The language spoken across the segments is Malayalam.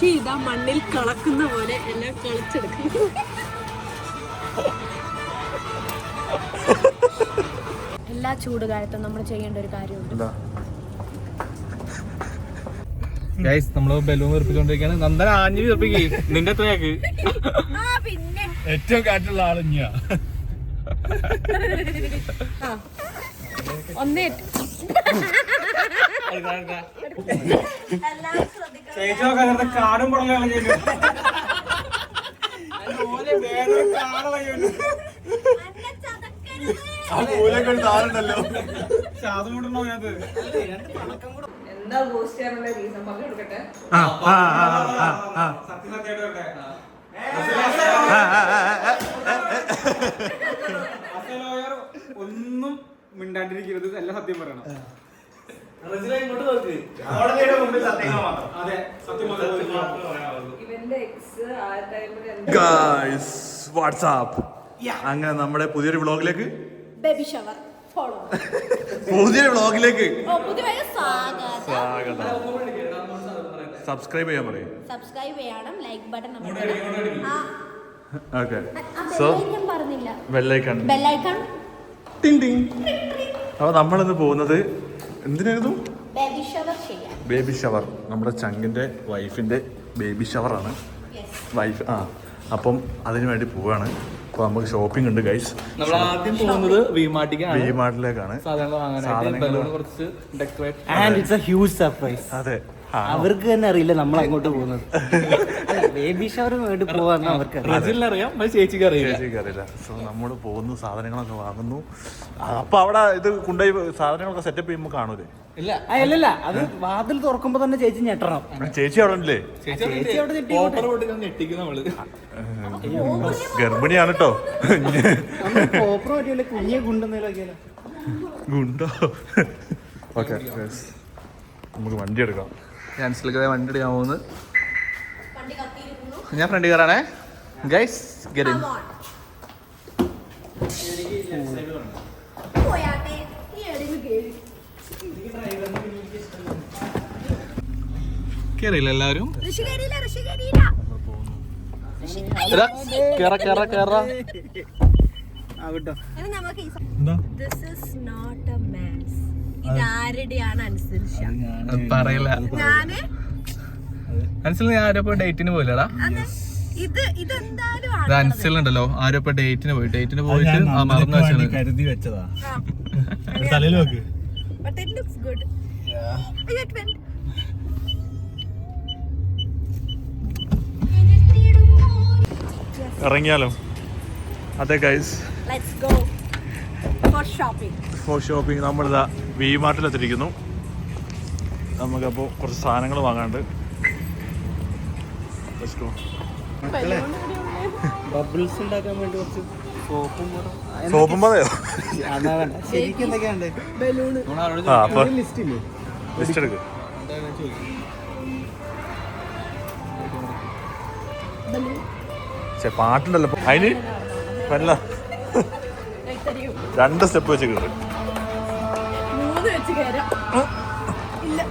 കൃഷി ഇതാ മണ്ണിൽ കളക്കുന്ന പോലെ എല്ലാം കളിച്ചെടുക്കും എല്ലാ ചൂടുകാലത്തും നമ്മൾ ചെയ്യേണ്ട ഒരു കാര്യമുണ്ട്. ഗൈസ് നമ്മൾ ബലൂൺ വീർപ്പിച്ചോണ്ടിരിക്കാണ്. നന്ദന ആഞ്ഞു വീർപ്പിക്കേ. നിന്റെ എത്രയാക്ക്? ഏറ്റവും കാറ്റുള്ള ആൾ ഇഞ്ഞാ ഒന്നേ കാടും ശ്വാസം മുട്ടണോ അതിനകത്ത്? എന്താ പോസ്റ്റ് ചെയ്യാനുള്ള റീസൺ ഒന്നും മിണ്ടാണ്ടിരിക്കരുത് എല്ലാം സത്യം പറയണം. വാട്സാപ്പ് അങ്ങനെ നമ്മുടെ പുതിയൊരു വ്ളോഗിലേക്ക് ബേബി ഷവർ ഫോളോ പുതിയൊരു വ്ളോഗിലേക്ക് സ്വാഗതം. സബ്സ്ക്രൈബ് ചെയ്യാൻ പറയും. സബ്സ്ക്രൈബ് ചെയ്യണം ലൈക്ക് ബട്ടൺ ഓക്കെ സോ ഞാൻ പറഞ്ഞില്ല. വെള്ളൈക്കൺ ബെല്ലൈക്കൺ ടിങ് ടിങ് അപ്പോൾ നമ്മളിന്ന് പോകുന്നത് എന്തിനായിരുന്നു ബേബി ഷവർ ചെയ്യാൻ. ബേബി ഷവർ നമ്മുടെ ചങ്കിന്റെ വൈഫിന്റെ ബേബി ഷവറാണ് വൈഫ് ആ. അപ്പം അതിനു വേണ്ടി പോവാണ്. അപ്പോൾ നമുക്ക് ഷോപ്പിംഗ് ഉണ്ട് ഗൈസ് നമ്മൾ ആദ്യം പോകുന്നത് വിമാർട്ടിലേക്കാണ് വി മാർട്ടിലേക്കാണ് സാധനങ്ങൾ വാങ്ങാനായിട്ട് സാധനങ്ങൾ കുറച്ച് decorate and it's a huge surprise അതെ. അവർക്ക് തന്നെ അറിയില്ല നമ്മൾ അങ്ങോട്ട് പോകുന്നത്. ബേബി ഷവർ വേണ്ടി പോവാന്ന് അവർക്ക് അറിയാം ചേച്ചിക്ക് അറിയില്ല. ചേച്ചിക്ക് അറിയില്ല. സോ നമ്മൾ പോകുന്നു സാധനങ്ങളൊക്കെ വാങ്ങുന്നു. അപ്പൊ അവിടെ ഇത് കൊണ്ടുപോയി സാധനങ്ങളൊക്കെ സെറ്റപ്പ് ചെയ്യുമ്പോൾ കാണൂലേ? ഇല്ല. അല്ലല്ല അത് വാതിൽ തുറക്കുമ്പോ തന്നെ ചേച്ചി ഞെട്ടണം. ചേച്ചി അവിടെ ഉണ്ടല്ലേ? ചേച്ചി അവിടെ ഞെട്ടി ഓഫർ കൊടുക്കാൻ ഞെട്ടിക്കും നമ്മൾ ഗർഭിണിയാണ് കേട്ടോ. കോപ്പർ പറ്റിയല്ലേ കുഞ്ഞെ കൊണ്ടുവന്നേലൊക്കെയല്ലോ ഗുണ്ടോ? ഓക്കെ നമുക്ക് വണ്ടി എടുക്കാം. ക്യാൻസലൊക്കെ വണ്ടി എടുക്കാൻ പോകുന്നത്. ഞാൻ ഫ്രണ്ട് കയറാണേ ഗൈസ് ഗെറ്റ് എല്ലാവരും? കേറ. കേറ കേറ ആവട്ടോ this is not a mass ഇത് ആരുടെയാണ് അനുസരിച്ച? അത് പറയില്ല. ഞാൻ? ഞാൻ ആരോ ഡേറ്റിന് പോയില്ലടാ. ഇത് ഇതെന്തായാലും ഇത് ആണ് അനുസരിച്ചുണ്ടല്ലോ ആരോ ഡേറ്റിന് പോയി. ഡേറ്റിന് പോയിട്ട് ആ മറന്നു കരുതി വെച്ചതാ. തലയിൽ നോക്ക്. But it looks good. It went. ഇറങ്ങിയാലോ? അതെ guys let's shopping. For shopping നമ്മളിതാ വി മാർട്ടിൽ എത്തിയിരിക്കുന്നു നമുക്കപ്പോൾ കുറച്ച് സാധനങ്ങൾ വാങ്ങാണ്ട്. Let's go. ബബിൾസ് ഉണ്ടാക്കാൻ വേണ്ടി കുറച്ച് സോപ്പും ശരിക്കും ലിസ്റ്റ് ഇല്ലേ? ലിസ്റ്റ് എടുക്ക്. പക്ഷെ പാട്ടുണ്ടല്ലോ. അതിന് വല്ല രണ്ട് സ്റ്റെപ്പ് വെച്ച് കയറി മൂന്ന് വെച്ച് കയറാം ഇല്ല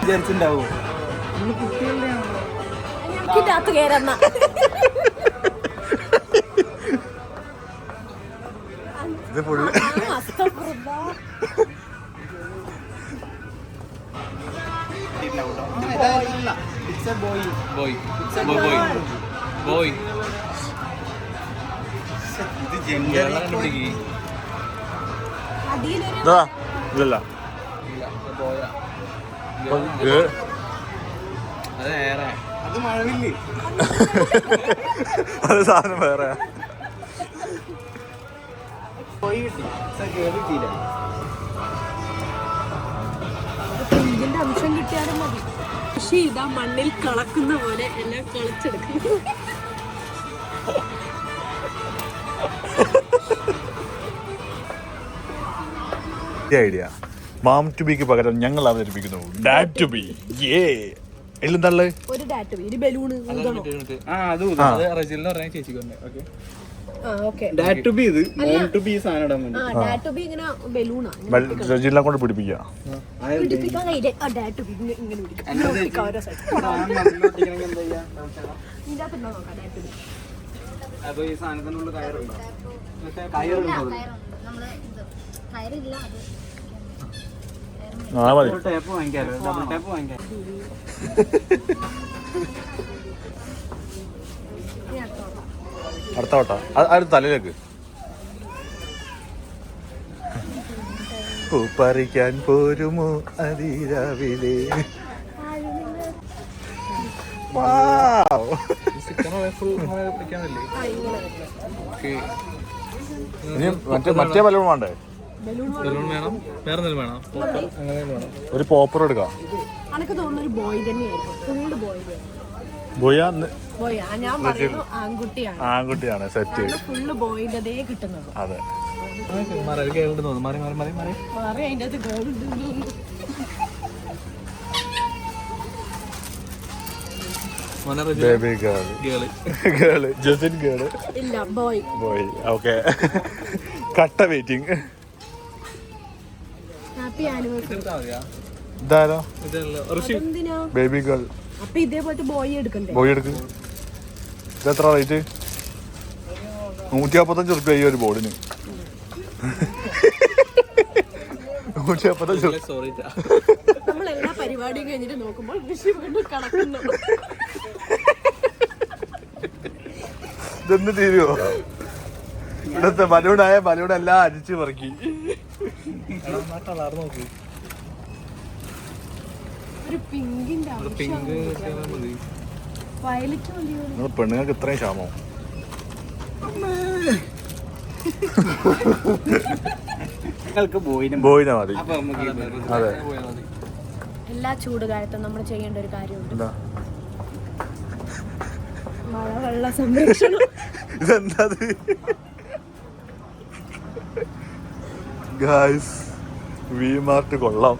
വിചാരിച്ചിണ്ടാവോ? അകത്ത് കയറുന്ന ഇത് full it's a boy boy boy boy ഇത് ഇല്ലല്ല അത് സാധനം വേറെ. ഇതിന്റെ അംശം കിട്ടിയാലും മതി. കൃഷി ഇതാ മണ്ണിൽ കളക്കുന്ന പോലെ എല്ലാം കളിച്ചെടുക്കും. ഐഡിയ. മാം ടു ബിക്ക് പകരം ഞങ്ങൾ അവതരിപ്പിക്കുന്നു. ഡാഡ് ടു ബി ഏ എല്ലാം ഒരു ഡാറ്റ ഒരു ബലൂൺ ഊതണോ. ആ അത് ആ. അത് റജിലിന് പറഞ്ഞ ചേച്ചിക്ക് ആ ഓക്കേ ഡാഡ് ടു ബി ഇത്. ബി സാധനം ഇടാൻ വേണ്ടി. ആ ഡാഡ് ടു ബി ഇങ്ങനെ ബലൂണാ. കൊണ്ട് പിടിപ്പിക്കുക. പിടിപ്പിക്കാൻ കഴിയില്ല. ആ ഡാഡ് ടു ബി ഇങ്ങനെ പിടിക്കും. ഇങ്ങനെ ഒട്ടിക്കാം ഓരോ സൈഡ് ഒട്ടിക്കണമെങ്കിൽ എന്താ ചെയ്യാ? ഇതിന്റെ അകത്തുണ്ടോ നോക്കാം ഡാഡ് ടു ബി അപ്പൊ ഈ സാധനത്തിനുള്ള കയറുണ്ടോ? കയറുണ്ടോ. നമ്മൾ ഇത്. കയറില്ല അത്. മതി. വാങ്ങിക്കാം അടുത്ത വട്ട. അത് തലയിലേക്ക്? പറിക്കാൻ പോരുമോ അതിരാവിലെ? ഇനി മറ്റേ മറ്റേ പലവും വേണ്ടേ? ബലൂൺ വേണം. വേറെ എന്തെങ്കിലും വേണം? അങ്ങനെ വേണം ഒരു പോപ്പർ എടുക്കാം. അനക്ക് തോന്നുന്ന ഒരു ബോയ് തന്നെയായിരിക്കും. Full boy boy. ബോയ്? ആ ഞാൻ പറയുന്നു ആൺകുട്ടിയാണ്. ആൺകുട്ടിയാണ് സെറ്റ് ഫുള്ള് ബോയിന്റെതേ കിട്ടുന്നത്. അതെ. മാറി അതിന്റെ അകത്ത് girl baby girl Jasin girl ഇല്ല ബോയ്. ബോയ്. ഓക്കെ. കട്ട വെയിറ്റിംഗ് ഹാപ്പി ഇതാരോ? ഇതല്ല? ഋഷി. എന്തിനാ ബേബി ഗേൾ അപ്പൊ ഇതേപോലത്തെ ബോയ് എടുക്കണ്ടേ? ബോയ് എടുക്ക്. ഇതെത്ര റേറ്റ് നൂറ്റി നാപ്പത്തഞ്ച് റുപ്യ ഈ ഒരു ബോർഡിന് നൂറ്റി നാപ്പത്തഞ്ച് പരിപാടിയും കഴിഞ്ഞിട്ട് നോക്കുമ്പോൾ വീണ്ടും ഇതൊന്ന് തീരുവോ? ഇവിടുത്തെ ബലൂണായ ബലൂൺ എല്ലാം അരിച്ചു പറക്കി. പെണ്ണുങ്ങൾക്ക് ഇത്രയും ക്ഷാമോ. നിങ്ങൾക്ക് ചൂട് ബോയിനെ മതി. അതെ മതി. എല്ലാ ചൂടുകാലത്തും നമ്മൾ ചെയ്യേണ്ട ഒരു കാര്യമുണ്ട്. എന്താ? മഴ വെള്ള സംരക്ഷണം. ഇതെന്താ ഗായ്സ് വി മാർട്ട് കൊള്ളാം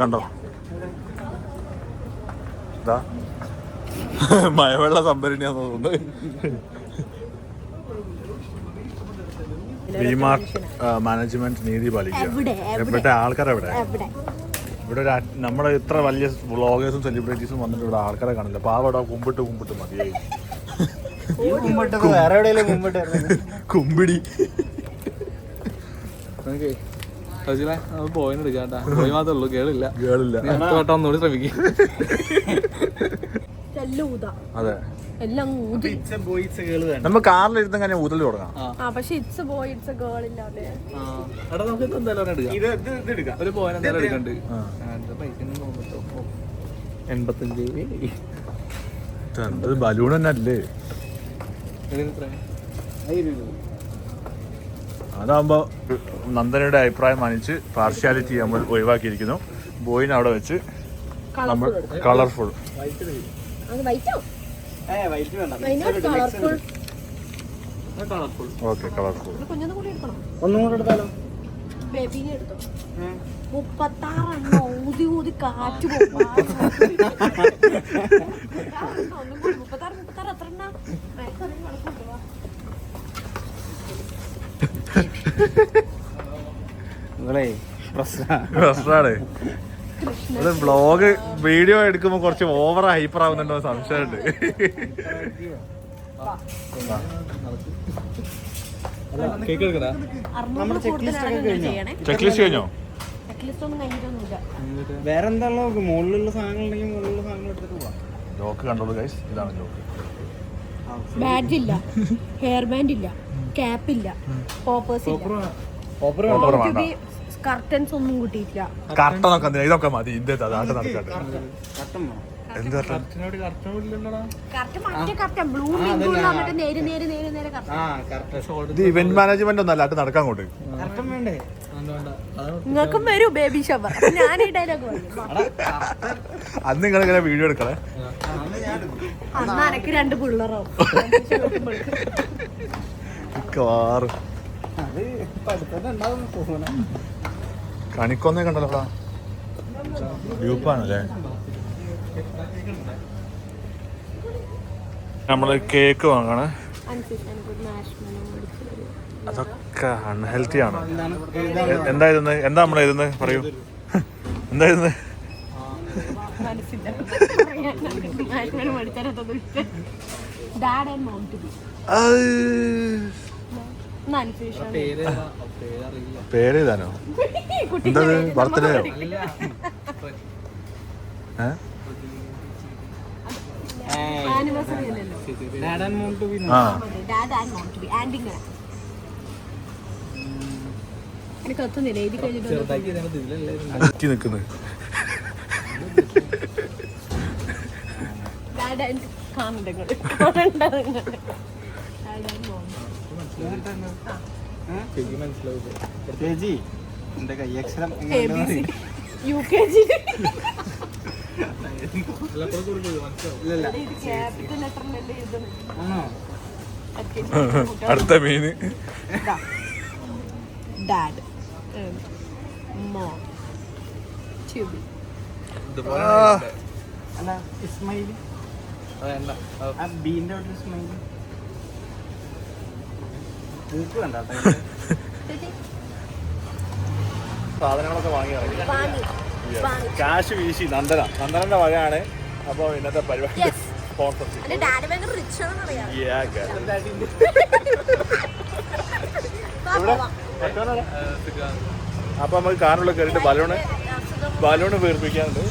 കണ്ട ഇതാ, മഴവെള്ള സംഭരണിയാന്ന് തോന്നുന്നത് വിമാർട്ട് മാനേജ്മെന്റ് നീതി പാലിക്കുക. എവിടെ? ആൾക്കാർ എവിടെ? എവിടെ? ഇവിടെ ഒരു നമ്മുടെ ഇത്ര വലിയ വ്ളോഗേഴ്സും സെലിബ്രിറ്റീസും വന്നിട്ട് ഇവിടെ ആൾക്കാരെ കാണില്ല പാവട കുമ്പിട്ട് കുമ്പിട്ട് മതിയായി ഈ മുമ്പിട്ടത് വേറെ എവിടെയെങ്കിലും മുമ്പിട്ടായിരുന്നു കുമ്പിടി. ഓക്കെ. റജിലെ നമ്മൾ പോയിന് എടുക്കാം കേട്ടാ പോയി മാത്രമേ ഉള്ളൂ കേളില്ല. കേളില്ല. നീ അടുത്ത വട്ടം ഒന്നുകൂടി ശ്രമിക്കും. എല്ലാം ഊതാ. അതെ. എല്ലാം കാറിലിരുന്ന് അങ്ങനെ ഊതൽ തുടങ്ങാം. ആ. പക്ഷെ ഇറ്റ്സ് ബോയ് ഇറ്റ്സ് ഗേൾ ഇല്ലാതെ. നമുക്ക് എന്തായാലും എടുക്കാം. ഒരു എന്തായാലും എടുക്കണ്ട്. എൺപത്തഞ്ച് ബലൂൺ തന്നെ അല്ലേ ഇതിന് എത്ര? അതാകുമ്പോ നന്ദനയുടെ അഭിപ്രായം മാനിച്ച് പാർഷ്യാലിറ്റി നമ്മൾ ഒഴിവാക്കിയിരിക്കുന്നു. ബോയിനെ അവിടെ വെച്ച് നമ്മൾ കളർഫുൾ അത് വൈറ്റോ? ഏ വൈറ്റ് വേണ്ട. അതിനോട് കളർഫുൾ അത് കളർഫുൾ ഓക്കെ കളർഫുൾ കുഞ്ഞൊന്നും കൂടി എടുക്കണം. ഒന്നും കൂടെ എടുത്താലോ? ബേബീനെ എടുത്തോ. മുപ്പത്താറെണ്ണം ഊതി ഊതി കാറ്റ് പോകും. ഒന്നും കൂടി. മുപ്പത്താറ് മുപ്പത്താറ് എത്ര എണ്ണ നിങ്ങളേ പ്രശ്ന പ്രശ്നമാണ് ഇത് വീഡിയോ എടുക്കുമ്പോ കുറച്ച് ഓവർ ഹൈപ്പർ ആവുന്നുണ്ടോ സംശയമുണ്ട്. ചെക്ക് ലിസ്റ്റ് കഴിഞ്ഞോ? ചെക്ക് ലിസ്റ്റ് ഒന്നും കഴിഞ്ഞിട്ടൊന്നുമില്ല. വേറെ എന്താണല്ലോ മുകളിലുള്ള സാധനങ്ങൾ ഉണ്ടെങ്കിൽ മുകളിലുള്ള സാധനങ്ങൾ എടുത്തിട്ട് പോവാം. ലോക്ക് കണ്ടോളൂ ഗൈസ് ഇതാണ് ലോക്ക് ബാഡ്ജ് ഇല്ല. ഹെയർ ബാൻഡ് ഇല്ല. ക്യാപ്പ് ഇല്ല. പോപ്പേഴ്സ് ഇല്ല. കർട്ടൻസ് ഒന്നും കൂട്ടിയിട്ടില്ല. കറക്റ്റ് നോക്കാം ഇതൊക്കെ മതി. ഇന്ത്യ നടക്കട്ടെ എന്ത് കറക്റ്റ് കറക്റ്റിനോട് കറക്റ്റിനോടില്ലല്ലോടാ കറക്റ്റ് മറ്റേ കറക്റ്റ്. ബ്ലൂ ലിങ്ക് വന്നിട്ട് നേരെ നേരെ നേരെ നേരെ കറക്റ്റ്. ആ കറക്റ്റ്. ഇത് ഇവന്റ് മാനേജ്മെന്റ് ഒന്നല്ല അത് നടക്കാൻ അങ്ങോട്ട്. കറക്റ്റൻ വേണ്ട? വേണ്ട നിങ്ങൾക്കും വരൂ ബേബി ഷവർ ഞാൻ ഈ ഡയലോഗ് അന്ന് നിങ്ങൾ ഇങ്ങനെ വീഡിയോ എടുക്കണേ അന്ന് അനക്ക് രണ്ട് തോന്നണം. കണിക്കൊന്നേ കണ്ടല്ലോ ഗ്രൂപ്പാണല്ലേ? നമ്മൾ കേക്ക് വാങ്ങണേ. അതൊക്കെ അൺഹെൽത്തി ആണ്. എന്താ ഇരുന്ന് എന്താ നമ്മൾ ഇരുന്ന് പറയൂ. എന്താ ഇരുന്ന് മനസ്സില്ല എന്താ ബർത്ത്ഡേയോ? ഡാഡ് ആനിവേഴ്സറി അല്ലല്ലോ dad and mom to be and ഇങ്ങനെ. എനിക്ക് കത്തുന്നില്ല എഴുതി കഴിഞ്ഞിട്ട് ചെറുതാക്കി ഇതിനകത്ത് ഇതിലല്ലേ നോക്കി നിൽക്കുന്നത് ഡാഡ് ആൻഡ് കാണണ്ട നിങ്ങൾ കാണണ്ട നിങ്ങൾ ഡാഡ് ആൻഡ് മോം ശരിക്കും മനസ്സിലാവും യു കെ ജി അടുത്ത മീന് ഡാഡ് മോം ടു ബി ഇതുപോലെ അല്ല ഇസ്മയിൽ വേണ്ട ആ ബീന്റെ അവിടെ ഇസ്മയിൽ തീർക്ക് വേണ്ട കേട്ടോ ഇത്. സാധനങ്ങളൊക്കെ വാങ്ങി. കാശ് വീശി നന്ദന. നന്ദനന്റെ വകയാണ് അപ്പൊ ഇന്നത്തെ പരിപാടി അപ്പൊ നമുക്ക് കാറിനുള്ള കയറിയിട്ട് ബലൂണ് ബലൂണ് വീർപ്പിക്കാനുണ്ട്.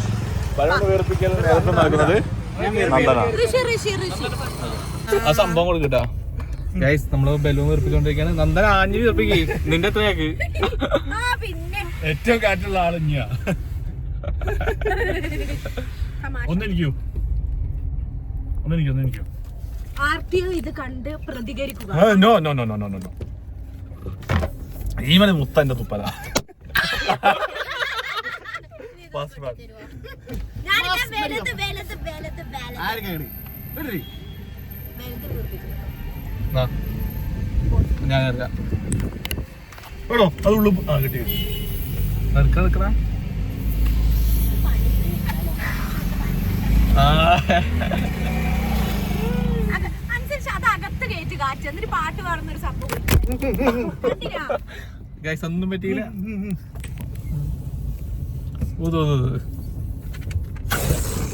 ബലൂണ് വീർപ്പിക്കൽ നേതൃത്വം നൽകുന്നത് നന്ദന. ആ സംഭവം കൊടുക്കട്ടോ ഗൈസ് നമ്മൾ ബലൂൺ വീർപ്പിച്ചോണ്ടിരിക്കാണ്. നന്ദന ആഞ്ഞു വീർപ്പിക്കേ. നിന്റെ എത്രയാക്ക്? ആ പിന്നെ. ഏറ്റവും കാറ്റുള്ള ആൾ ഇനിയാ ഒന്നെനിക്കൂ. ഒന്നെനിക്കൂ ഒന്നെനിക്കൂ. ആർ ടി ഒ ഇത് കണ്ട് പ്രതികരിക്കുക. No no no no no no. ഈ മണി മുത്ത എന്റെ തുപ്പല. വലുത് വീർപ്പിച്ചു. ആ. ഞാൻ ഇറക്കാം എടോ അത് ഉള്ളു ആ കിട്ടി കിട്ടി. നിൽക്കണ ഗൈസ് ഒന്നും പറ്റിയില്ല. ഊതു ഊതു.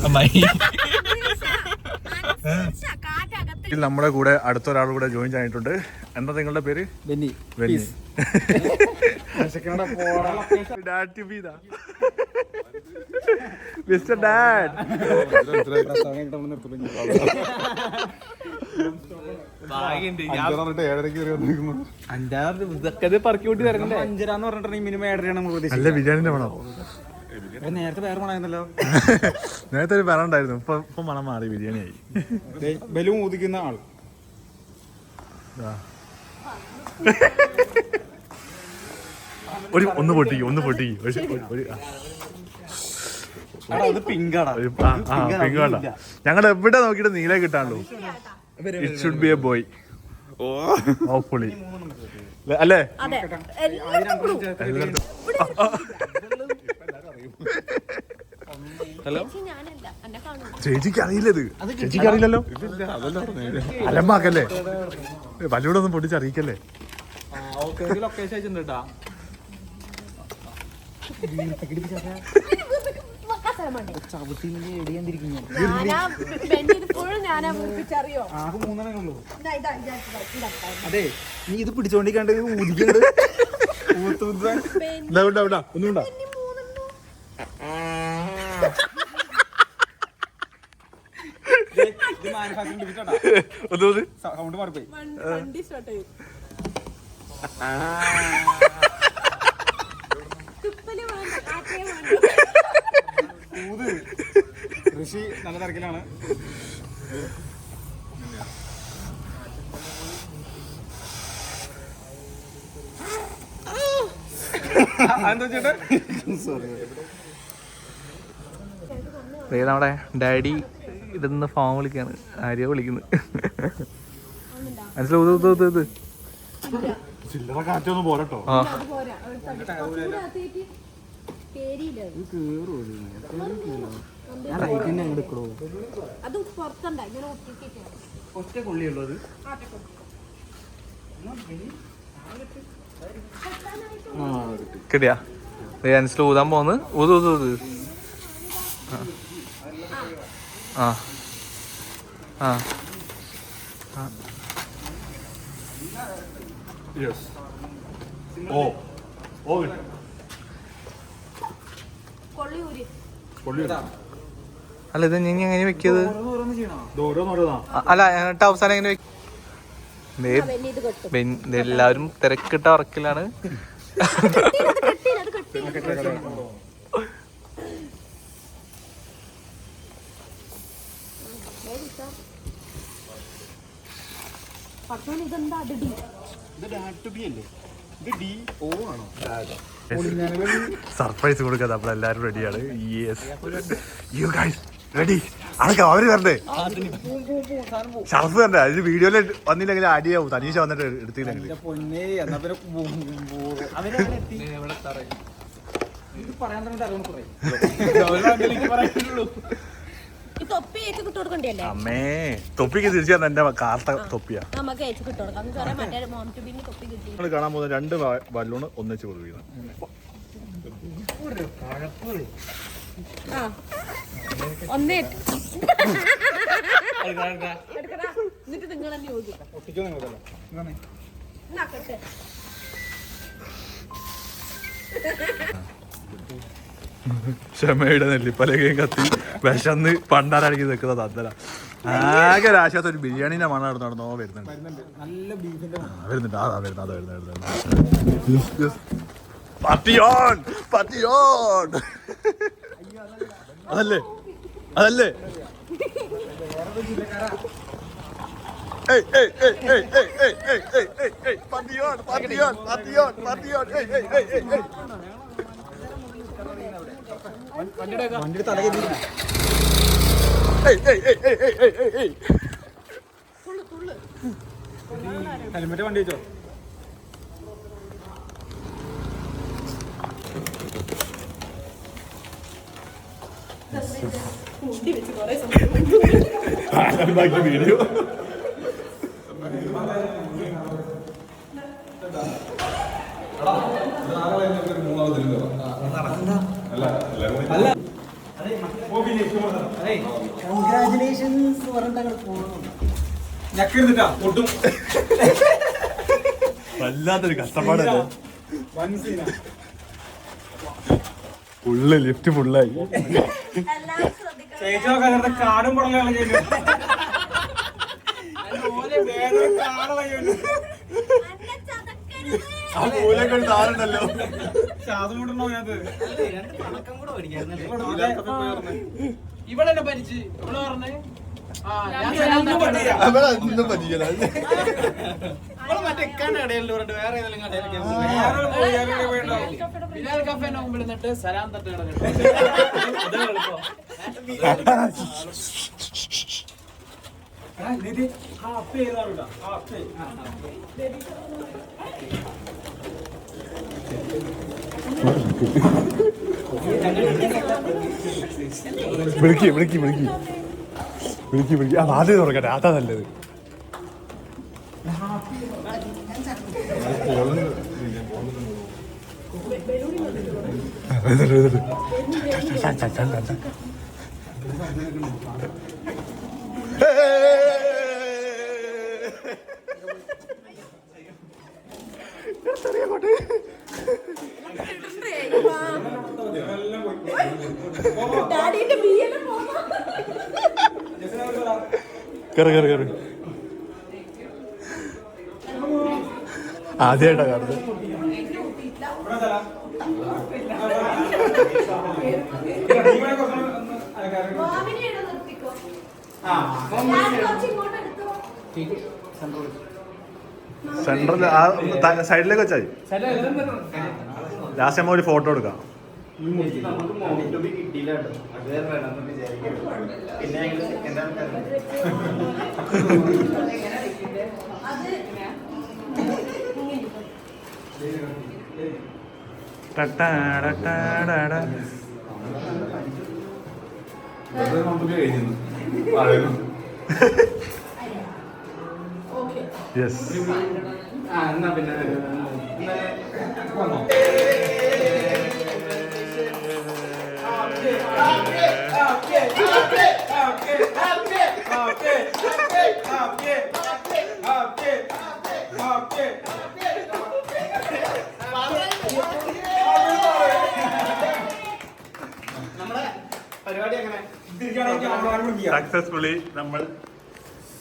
അമ്മായി. നമ്മുടെ കൂടെ അടുത്തൊരാൾ കൂടെ ജോയിൻ ചെയ്തിട്ടുണ്ട്. എന്താ നിങ്ങളുടെ പേര്? ബെന്നി. ബെന്നി. ഡാറ്റ് പോടാ. Mister dad. ബിരിയാണിന്റെ മണം. നേരത്തെ വേറെ മണമായിരുന്നല്ലോ. നേരത്തെ ഒരു മണം ഉണ്ടായിരുന്നു. ഇപ്പൊ ഇപ്പൊ മണം മാറി ബിരിയാണി ആയി ബലൂൺ ഊതിക്കുന്ന ആൾ. ഒരു ഒന്ന് പൊട്ടി ഒന്ന് പൊട്ടി. ഒരു ഒരു- ആ, പിങ്കാടാ. ഞങ്ങൾ എവിടെ നോക്കിയിട്ട് നീല കിട്ടാണല്ലോ it should be a boy hopefully അല്ലേ? ഹലോ? ചേച്ചിക്ക് അറിയില്ല ഇത്. ചേച്ചിക്ക് അറിയില്ലല്ലോ? അലമ്പാക്കല്ലേ വല്ലൂടെ ഒന്നും പൊട്ടിച്ചറിയിക്കല്ലേ? ഓക്കെ ലൊക്കേഷൻ അയച്ചിട്ടുണ്ട് കേട്ടാ. ആകെ മൂന്നെണ്ണേ ഉള്ളൂ. അതെ നീ ഇത് പിടിച്ചോണ്ടിരിക്കാണ്ട് ഊതിക്കണ്ട്. ഊത്ത് ഊത്താൻ ഇതാ ഇതാ ഇതാ ഒന്നും ഉണ്ടാ ഇത് മാനുഫാക്ചറിംഗ് ഡിഫിറ്റാ ഒന്ന് ഒന്ന് സൗണ്ട് മാറിപ്പോയി വണ്ടി സ്റ്റാർട്ട് ചെയ്യും തുപ്പൽ വേണ്ട കാറ്റേ വേണ്ട ഊത് ഋഷി നല്ല തിരക്കിലാണ്. നമ്മുടെ ഡാഡി ഇരുന്ന് ഫോം വിളിക്കാണ്. ആര്യ വിളിക്കുന്നത്? മനസ്സിലാവും ഇത് ഇത് ഇത് ഇത്. ചില്ലറ കാറ്റൊന്നും പോരട്ടോ. ആ. അത് പുറത്തുണ്ടാ ഇങ്ങനെ ഒട്ടിച്ചിട്ട് ഒറ്റ കൊള്ളിയുള്ളത് കിട്ടിയാ അനുസരിച്ച് ഊതാൻ പോന്ന്. ഊത് ഊത് ഊത്. ആ. ആ. ഓ. ഓ കിട്ടും. അല്ല ഇത് ഞാൻ എങ്ങനെ വെക്കിയത്? അല്ല എന്നിട്ട് അവസാനം എങ്ങനെ വെക്കും എല്ലാവരും തിരക്കിട്ട വർക്കിലാണ്. ഇതെന്താ? ഇത് ഡാറ്റ് ബി അല്ലേ? സർപ്രൈസ് കൊടുക്കാൻ നമ്മളെല്ലാരും റെഡിയാണ് യു ഗൈസ് റെഡി അണക്ക അവർ വരണ്ടേ ഷർഫ് വരണ്ടേ അതിന് വീഡിയോയിൽ വന്നില്ലെങ്കിൽ അടിയാവും. തനീഷ വന്നിട്ട് എടുത്തില്ലെങ്കിൽ. പറയാൻ തന്നെ തൊപ്പി അയച്ചു കിട്ടു കൊടുക്കണ്ടല്ലേ അമ്മേ തൊപ്പിക്ക് തിരിച്ചു തന്നെ എന്റെ കാർത്ത തൊപ്പിയാ. നമുക്ക് അയച്ചു കിട്ടു കൊടുക്കാം. എന്ന് പറയാം മറ്റേ മോം ട്യൂബിന് തൊപ്പി കിട്ടി നിങ്ങൾ കാണാൻ പോകുന്ന രണ്ട് ബലൂൺ ഒന്നിച്ച് കൊടുക്കുന്നത് ആ ഒന്നേ എന്നിട്ട് നിങ്ങൾ തന്നെ യോജി കെട്ട് ക്ഷമയുടെ നെല്ലിപ്പലകയും കത്തി വിശന്ന് പണ്ടാരടിക്ക് നിൽക്കുന്ന തന്തല ആകെ രാശാത്ത ഒരു ബിരിയാണിന്റെ മണം നടന്നു നടന്നോ വരുന്നുണ്ട് വരുന്നുണ്ട് അതാ ആ, വരുന്നു അതാ വരുന്നത് വരുന്നത് പാർട്ടി ഓൺ അതല്ലേ അതല്ലേ ഏയ് ഏയ് ഏയ് ഏയ് ഏയ് ഏയ് ഏയ് ഏയ് party on party on party on party on ഏയ് വണ്ടിയുടെ തല ഹെൽമെറ്റ് വണ്ടി വെച്ചോ വീഡിയോ മൂന്നാമത്തെ പറഞ്ഞിട്ട് അങ്ങോട്ട് വല്ലാത്തൊരു കഷ്ടപ്പാടല്ലേ? വൻ സീനാ ലിഫ്റ്റ് ഫുള്ളായി. കാടും പുറങ്ങളെല്ലാം ആ മൂലം കൊണ്ട് ശ്വാസം വിടണോ അത് ഇവളെന്നെ പരിച്ച്. ഇവൾ പറഞ്ഞേ. വിളിച്ചിട്ട് വിളിക്ക് വിളിക്ക് വിളിക്ക്. വിളിക്ക് വിളിക്ക്. ആ ആദ്യം തുറക്കട്ടെ. അതാ നല്ലത്. ഡാഡിന്റെ ബി എല്ലാം കയറി കയറി കയറി ആദ്യമായിട്ടാ കാണുന്നത്. ആ അപ്പം സെൻട്രൽ സെന്ററിൽ ആ സൈഡിലേക്ക് വെച്ചാൽ ലാസ്റ്റ് നമ്മൾ ഒരു ഫോട്ടോ എടുക്കാം. നമുക്ക് യെസ് എന്നാ പിന്നെ സക്സസ്ഫുള്ളി നമ്മൾ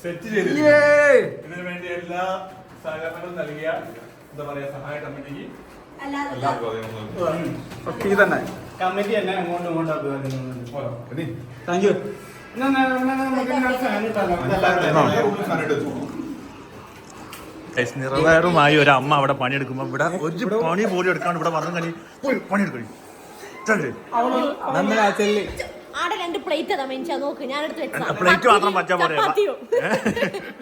സെറ്റ് ചെയ്ത് ഇതിനു വേണ്ടി എല്ലാ സഹകരണങ്ങളും നൽകിയ എന്താ പറയാ സഹായ കമ്മിറ്റിക്ക് സത്യം തന്നെ. കമ്മിറ്റി തന്നെ അങ്ങോട്ടും ഇങ്ങോട്ടും അഭിവാദ്യങ്ങൾ താങ്ക് യു Guys, നിറവേറുമായി ഒരു അമ്മ അവിടെ പണിയെടുക്കുമ്പോ ഇവിടെ ഒരു പണി പോലും എടുക്കാണ്ട് ഇവിടെ വന്നു കഴിഞ്ഞ് പോയി പണിയെടുക്കും. ചെല്ല്. ആടെ രണ്ട് പ്ലേറ്റ് അതാ മെനിച്ചാ നോക്ക് ഞാൻ എടുത്ത് വെച്ചാ പ്ലേറ്റ് മാത്രം പച്ച? ചപ്പാത്തിയോ.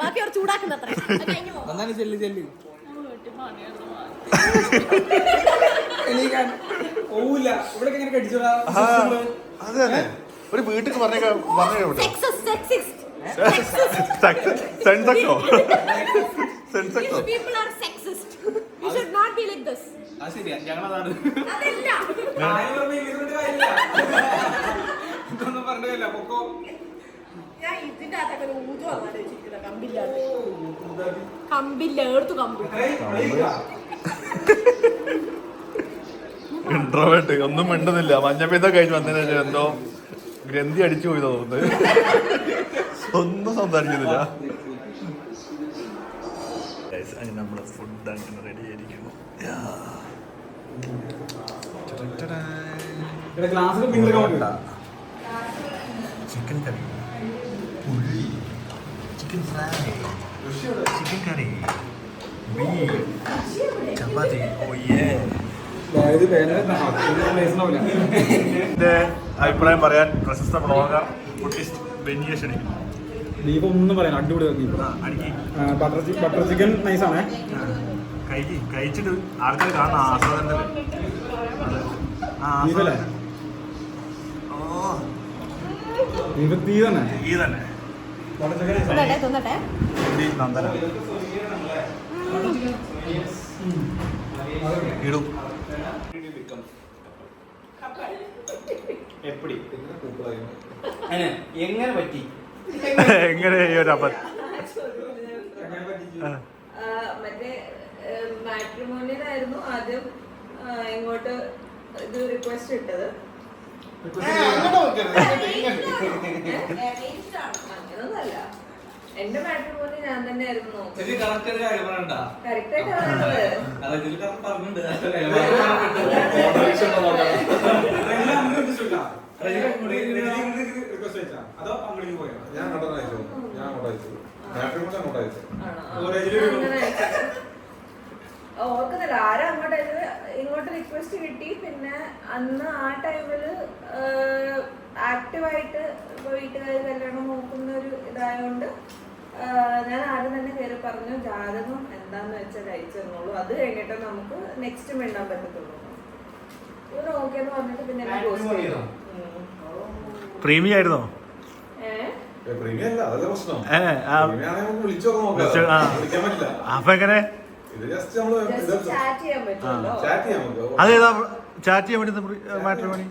ബാക്കി അവർ അത് ഒരു വീട്ടിൽ പറഞ്ഞ പറഞ്ഞു Sexist, sexist. സെൻസെക്സോ സെൻസെക്സോ These people are sexist. You should not be like this. ആ ശരിയാ. ഞങ്ങളതാണ്. പറഞ്ഞില്ല പൊക്കോ. ഞാൻ ഇതിന്റെ അകത്തൊക്കെ. കമ്പില്ല. എടുത്തു ഇൻട്രോവേർട്ട് ഒന്നും മിണ്ടുന്നില്ല. മഞ്ഞപ്പിത്തം കഴിഞ്ഞ് വന്നതിന് ശേഷം എന്തോ ഗ്രന്ഥി അടിച്ചു പോയി തോന്നുന്നു. ഒന്നും സംസാരിക്കുന്നില്ല. അങ്ങനെ നമ്മുടെ ഫുഡ് അങ്ങനെ റെഡി ആയിരിക്കുന്നു. ഗ്ലാസ്സിൽ ചിക്കൻ കറി. പുള്ളി chicken fry chicken curry beef ചപ്പാത്തി. ഓ യേ എന്റെ അഭിപ്രായം പറയാൻ പ്രശസ്ത ബ്ലോഗർ ബുദ്ധിസ്റ്റ് ബെന്നിയെ ക്ഷണിക്കുന്നു. ബീഫ് ഒന്നും പറയാൻ അടിപൊളി ബട്ടർ ബട്ടർ ചിക്കൻ നൈസാണേ കഴിച്ചിട്ട് ആൾക്കാർ കാണുന്ന ആസ്വാദനത്തിൽ. ബീഫല്ലേ? ആസ്വാദനം. ഓ. തീ തന്നെ. ഈ തന്നെ ബട്ടർ ചിക്കൻ തിന്നട്ടെ തിന്നട്ടെ. ഈ നന്ദന. ഇടും. എപ്പടി? അങ്ങനെ എങ്ങനെ പറ്റി? എങ്ങനെ ഈ ഒരു അബദ്ധം? മറ്റേ മാട്രിമോണിയിലായിരുന്നു ആദ്യം ഇങ്ങോട്ട് ഇത് റിക്വസ്റ്റ് ഇട്ടത്. എന്റെ ഞാൻ ആയിട്ട് പറയുന്നത് അതോ. അങ്ങോട്ടേക്ക് പോയോ? ഞാൻ അങ്ങോട്ട് അയച്ചു ഞാൻ അങ്ങോട്ട് അയച്ചു മാട്രിമോണി അങ്ങോട്ട് അയച്ചു ആണോ? അങ്ങനെ അയച്ചത്. ആ, ഓർക്കുന്നില്ല. ആരും അങ്ങോട്ട് ഇങ്ങോട്ട് റിക്വസ്റ്റ് കിട്ടി. പിന്നെ അന്ന് ആ ടൈമിൽ ആക്റ്റീവായിട്ട് വീട്ടുകാർ കല്യാണം നോക്കുന്ന ഒരു ഇതായതുകൊണ്ട് ഞാൻ ആദ്യം തന്നെ കയറി പറഞ്ഞു ജാതകം എന്താന്ന് വെച്ചാൽ അയച്ചു തന്നോളൂ അത് കഴിഞ്ഞിട്ട് നമുക്ക് നെക്സ്റ്റ് മിണ്ടാൻ പറ്റത്തുള്ളൂ. ഇവർ ഓക്കെ എന്ന് പറഞ്ഞിട്ട് പിന്നെ ആയിരുന്നോ. പ്രീമിയം അപ്പൊ എങ്ങനെ? ഇത് ജസ്റ്റ് നമ്മൾ ജസ്റ്റ് ചാറ്റ് ചെയ്യാൻ പറ്റുമല്ലോ. ചാറ്റ് ചെയ്യാൻ അതേതാ ചാറ്റ് മാട്രിമോണി?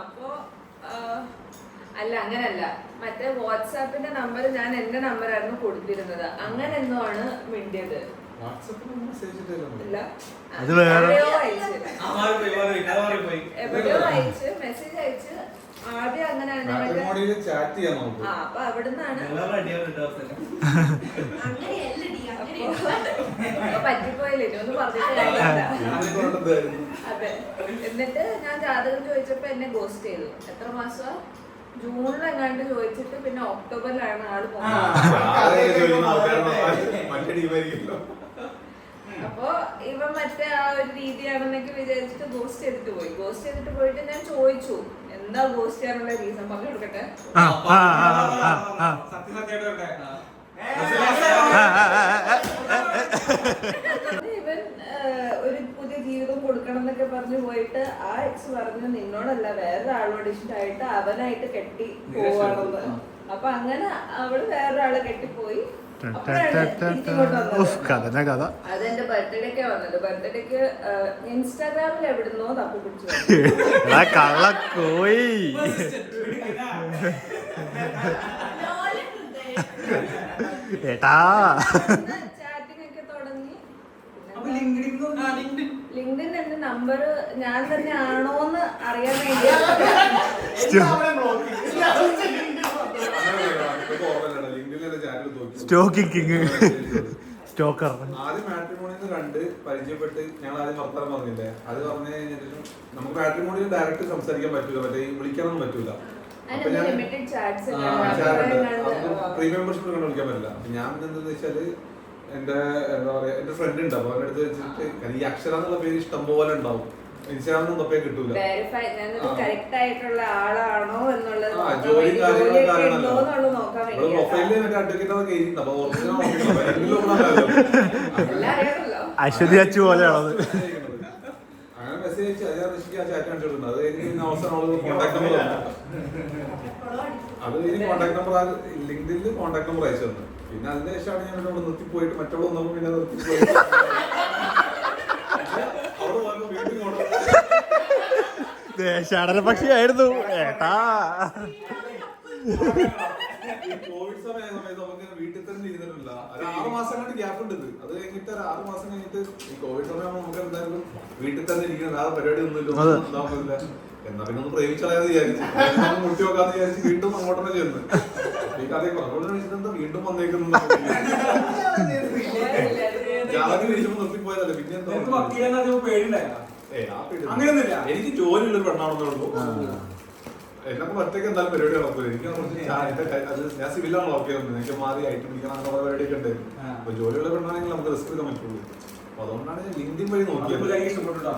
അപ്പോ അല്ല അങ്ങനല്ല. മറ്റേ വാട്സാപ്പിന്റെ നമ്പർ ഞാൻ എന്റെ നമ്പറായിരുന്നു കൊടുത്തിരുന്നത്. അങ്ങനെ എന്തോ ആണ് മിണ്ടിയത്. അത് വേറെ. എവിടെയോ അയച്ച് മെസ്സേജ് അയച്ച് ആദ്യം അങ്ങനെയാണ് അപ്പൊ അവിടുന്നാണ് പറ്റിപ്പോയില്ലേ പറഞ്ഞിട്ട്? അതെ എന്നിട്ട് ഞാൻ ജാതകം ചോദിച്ചപ്പോ എന്നെ ഗോസ്റ്റ് ചെയ്തു എത്ര മാസം ജൂണിൽ എങ്ങാണ്ട് ചോദിച്ചിട്ട് പിന്നെ ഒക്ടോബറിലാണ് ആൾ പോകുന്നത് ആരെയും ചോദിക്കുന്ന ആൾക്കാരുടെ മറ്റേ ടീമായിരിക്കുമല്ലോ അപ്പൊ ഇവൻ മറ്റേ ആ ഒരു രീതിയാണെന്നൊക്കെ വിചാരിച്ചിട്ട് ഗോസ്റ്റ് ചെയ്തിട്ട് പോയി. ഗോസ്റ്റ് ചെയ്തിട്ട് പോയിട്ട് ഞാൻ ചോദിച്ചു എന്താ ഗോസ്റ്റ് ചെയ്യാനുള്ള റീസൺ പറഞ്ഞു കൊടുക്കട്ടെ? ഇവൻ ഒരു പുതിയ ജീവിതം കൊടുക്കണം എന്നൊക്കെ പറഞ്ഞു പോയിട്ട് ആ എക്സ് പറഞ്ഞു നിന്നോടല്ല വേറൊരാളോട് ഇഷ്ടമായിട്ട് അവനായിട്ട് കെട്ടി പോവാണെന്ന്. അപ്പൊ അങ്ങനെ അവൾ വേറൊരാളെ കെട്ടിപ്പോയി. കഥന കഥ. അതെന്റെ ബർത്ത്ഡേക്കാ വന്നത്. ബർത്ത്ഡേക്ക് ഇൻസ്റ്റാഗ്രാമിൽ എവിടുന്നോ തപ്പി പിടിച്ചു. കള്ള കോയി ഏട്ടാ ചാറ്റിംഗ് ഒക്കെ തുടങ്ങി ലിങ്ക്ഡിൻ എന്റെ നമ്പർ ഞാൻ തന്നെ ആണോന്ന് അറിയാൻ വേണ്ടി സ്റ്റോക്കിംഗ് കിങ്. സ്റ്റോക്കർ. ആദ്യം മാട്രിമോണിന്ന് കണ്ട് പരിചയപ്പെട്ട് ഞങ്ങൾ ആദ്യം വർത്തമാനം പറഞ്ഞില്ലേ? അത് പറഞ്ഞു കഴിഞ്ഞിട്ട് നമുക്ക് മാട്രിമോണിയിൽ ഡയറക്റ്റ് സംസാരിക്കാൻ പറ്റൂല. മറ്റേ ഈ വിളിക്കാനൊന്നും പറ്റൂല. അപ്പൊ ലിമിറ്റഡ് ചാറ്റ്സ് പ്രീ മെമ്പർഷിപ്പ് കണ്ട് വിളിക്കാൻ പറ്റില്ല. ഞാൻ എന്താണെന്ന് വെച്ചാൽ എന്റെ എന്താ പറയാ എന്റെ ഫ്രണ്ട് ഉണ്ട്. അപ്പൊ അവരുടെ അടുത്ത് വെച്ചിട്ട് ഈ അക്ഷര എന്നുള്ള പേര് ഇഷ്ടം പോലെ ഉണ്ടാവും. വെരിഫൈ കറക്റ്റ് ആയിട്ടുള്ള ആളാണോ എന്നുള്ളത് നോക്കാൻ വേണ്ടി- അശ്വതി അച്ചു പോലെയാണത്. മെസ്സേജ് ഋഷിക്ക് ആ ചാറ്റ് കാണിച്ചിട്ടുണ്ട് അത് കഴിഞ്ഞ് പിന്നെ അവസാനം അവൾ കോൺടാക്ട് നമ്പർ അത് കഴിഞ്ഞ് കോൺടാക്ട് നമ്പർ ലിങ്ക്ഡിനിൽ കോൺടാക്ട് നമ്പർ അയച്ചു തന്നു. പിന്നെ അതിന് ശേഷമാണ് ഞാൻ ഇവിടെ നിർത്തി പോയിട്ട് മറ്റുള്ള ഒന്നും പിന്നെ നിർത്തി പോയി അവിടെ പോയപ്പോ വീണ്ടും contact- ദേശാടന പക്ഷിയായിരുന്നു ഏട്ടാ. കോവിഡ് സമയ സമയത്ത് നമുക്ക് വീട്ടിൽ തന്നെ ഇരുന്നിട്ടില്ല. ആറ് മാസം കണ്ട് ഗ്യാപ്പ് ഉണ്ട് ഇത്. അത് കഴിഞ്ഞിട്ട് ആറ് മാസം കഴിഞ്ഞിട്ട് ഈ കോവിഡ് സമയം നമുക്ക് എന്തായാലും വീട്ടിൽ തന്നെ പരിപാടി ഒന്നുമില്ല ഉണ്ടാവുന്നില്ല എന്നാ പിന്നെ ഒന്ന് പ്രേമിച്ചളയാന്ന് വിചാരിച്ചു. മുട്ടി നോക്കാന്ന് വിചാരിച്ച് വീണ്ടും അങ്ങോട്ട് തന്നെ ചെന്ന്. വീണ്ടും വന്നേക്കുന്നത്? ജാതി വിരിച്ചപ്പോ നിർത്തിപ്പോയതല്ലേ? പിന്നെ എന്താ അങ്ങനെയൊന്നുമില്ല. എനിക്ക് ജോലിയുള്ള ഒരു പെണ്ണാണെന്നേ ഉള്ളൂ. എന്നെ ഒറ്റയ്ക്ക് എന്തായാലും പരിപാടി ഉറപ്പില്ല എനിക്ക് കുറച്ച് ചാ- അത് ഞാൻ സിവിലാണ് വർക്ക് ചെയ്യുന്നത്. എനിക്ക് മാറി ഐറ്റം പിടിക്കണം അങ്ങനെ കുറെ പരിപാടിയൊക്കെ ഉണ്ടായിരുന്നു. അപ്പൊ ജോലിയുള്ള പെണ്ണാണെങ്കിൽ നമുക്ക് റിസ്ക് എടുക്കാൻ പറ്റുള്ളൂ. അപ്പൊ അതുകൊണ്ടാണ് ഞാൻ ലിങ്കിൻ വഴി നോക്കിയത്. ഇഷ്ടപ്പെട്ടോ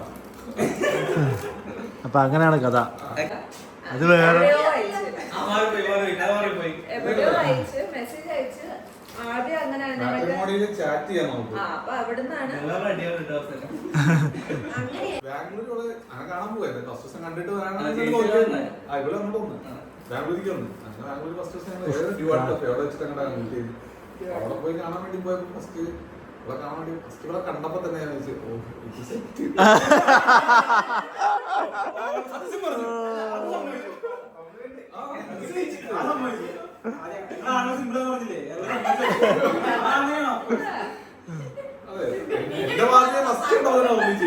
അപ്പൊ അങ്ങനെയാണ് കഥ. അത് വേറെ എവിടെയോ അയച്ച് മാറിപ്പോയി മാറിപ്പോയി അത് മാറിപ്പോയി എവിടെയോ അയച്ച് മെസ്സേജ് അയച്ച് ആദ്യം അങ്ങനെ മറ്റേ മാട്രിമോണിയിൽ ചാറ്റ് ചെയ്യാൻ നമുക്ക് ആ അപ്പൊ അവിടുന്നാണ്. ബാംഗ്ലൂർ അങ്ങനെ. കാണാൻ പോയത് ഫസ്റ്റ് ദിവസം കണ്ടിട്ട് വരാനാണ് ആ, ചേച്ചി. വന്നേ? ഇവിടെ അങ്ങോട്ട് വന്നു ബാംഗ്ലൂരിലേക്ക് വന്നു. അങ്ങനെ ബാംഗ്ലൂർ ഫസ്റ്റ് ദിവസം ഞങ്ങൾ ഏത് അവിടെ വെച്ചിട്ട് അങ്ങോട്ട് മീറ്റ് ചെയ്തു. അവിടെ പോയി കാണാൻ വേണ്ടി പോയപ്പോ ഫസ്റ്റ് ഇവിടെ കാണാൻ വേണ്ടി ഫസ്റ്റ് ഇവിടെ കണ്ടപ്പോ തന്നെ ഞാൻ വെച്ചു ഓ ഇത് സെറ്റ് സത്യം പറഞ്ഞു. ആ, അത് സമ്മതിച്ചു.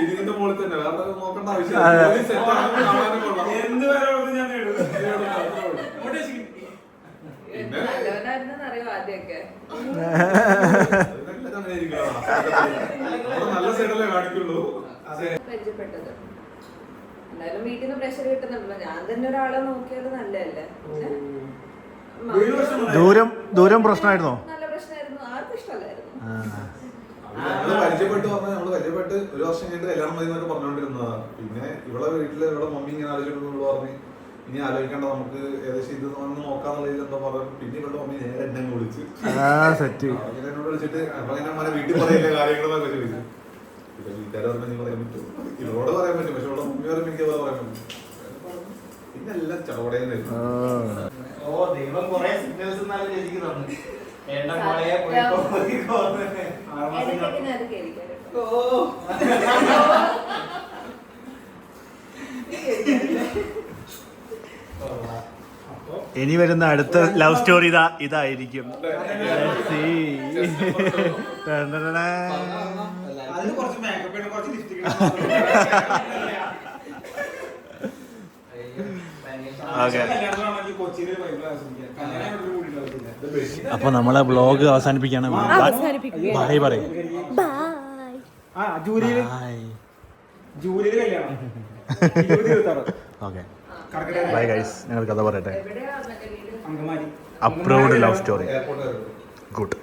ഇതിന്റെ തന്നെ എന്ത് ഞാൻ നല്ല സൈഡല്ലേ കാണിക്കുള്ളൂ എന്തായാലും വീട്ടിൽ നിന്ന് പ്രഷർ കിട്ടുന്നുണ്ടല്ലോ ഞാൻ തന്നെ ഒരാളെ നോക്കിയത് നല്ലതല്ലേ? ദൂരം ദൂരം പ്രശ്നമായിരുന്നോ? നല്ല പ്രശ്നമായിരുന്നു. ആർക്കും ഇഷ്ടമല്ലായിരുന്നു. ഞങ്ങൾ പരിചയപ്പെട്ട് പറഞ്ഞാൽ നമ്മൾ പരിചയപ്പെട്ട് ഒരു വർഷം കഴിഞ്ഞിട്ട് കല്യാണം മതി എന്നൊക്കെ പറഞ്ഞുകൊണ്ടിരുന്നതാണ് പിന്നെ ഇവിടെ വീട്ടിൽ ഇവിടെ മമ്മി ഇങ്ങനെ ആലോചിച്ചിട്ട് ഇവിടെ പറഞ്ഞ്. ഇനി ആലോചിക്കേണ്ട നമുക്ക് ഏകദേശം ഇത് ഒന്ന് നോക്കാന്നുള്ള രീതിയിൽ എന്തോ പറഞ്ഞു. പിന്നെ ഇവിടെ മമ്മി നേരെ എന്നെ അങ്ങ് വിളിച്ച്. ആ സെറ്റ്. അങ്ങനെ എന്നോട് വിളിച്ചിട്ട് അപ്പൊ ഇങ്ങനെ അമ്മ വീട്ടിൽ പറയില്ല കാര്യങ്ങളൊക്കെ? ചോദിച്ചു. ഇപ്പൊ വീട്ടുകാർ പറഞ്ഞാൽ നീ പറയാൻ പറ്റും ഇവരോട് പറയാൻ പറ്റും. പക്ഷെ ഇവിടെ മമ്മി പറയുമ്പോൾ എനിക്ക് പറയാൻ പറ്റും. പിന്നെ എല്ലാം ചവടയെന്നായിരുന്നു സിഗ്നൽസ് നല്ല ചേച്ചിക്ക് തന്നു വേണ്ട മോളെ പോയിക്കോ പോയിക്കോ എന്ന്. ആറ് മാസം ഇടയ്ക്കൊക്കെ കഴിഞ്ഞ്. ഞാൻ അത് കേൾക്കാറുണ്ട് ഓ അപ്പൊ ഇനി വരുന്ന അടുത്ത ലവ് സ്റ്റോറി ഇതാ ഇതായിരിക്കും Let's see. ടണ്ടടടാ. അതിന് കുറച്ച് മേക്കപ്പ് കുറച്ച് ലിപ്സ്റ്റിക് Okay. കൊച്ചിയിൽ ഭയങ്കര ആസ്വദിക്കാം കല്യാണം ഇവിടെ കൂടിയിട്ട് ആവശ്യമില്ല അപ്പൊ നമ്മളെ ബ്ലോഗ് അവസാനിപ്പിക്കാണ് ബൈ പറയും. ബൈ ഓക്കെ ഗൈസ് ഞങ്ങൾ കഥ പറയട്ടെ. Approved love story good